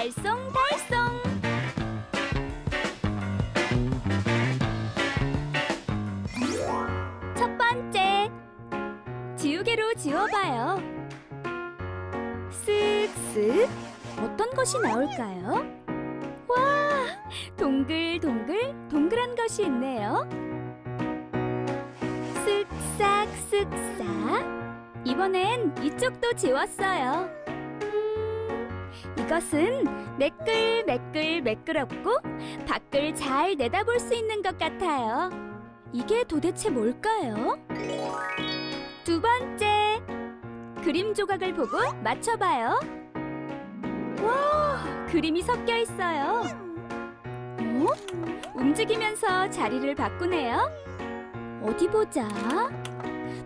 알쏭달쏭. 첫 번째 지우개로 지워봐요. 쓱쓱 어떤 것이 나올까요? 와 동글동글 동그란 것이 있네요. 쓱싹 쓱싹. 이번엔 이쪽도 지웠어요. 음, 이것은 매끌 매끌 매끄럽고 밖을 잘 내다볼 수 있는 것 같아요. 이게 도대체 뭘까요? 두 번째, 그림 조각을 보고 맞춰봐요. 와, 그림이 섞여 있어요. 어? 움직이면서 자리를 바꾸네요. 어디 보자.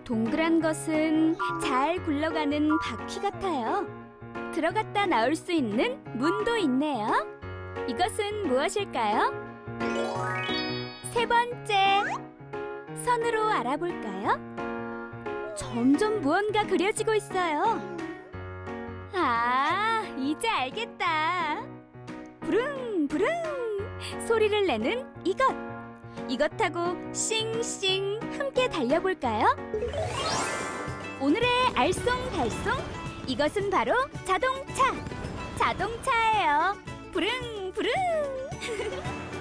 동그란 것은 잘 굴러가는 바퀴 같아요. 들어갔다 나올 수 있는 문도 있네요. 이것은 무엇일까요? 세 번째, 선으로 알아볼까요? 점점 무언가 그려지고 있어요. 아, 이제 알겠다. 부릉, 부릉. 소리를 내는 이것. 이것하고 싱싱 함께 달려볼까요? 오늘의 알쏭달쏭 이것은 바로 자동차. 자동차예요. 부릉 부릉.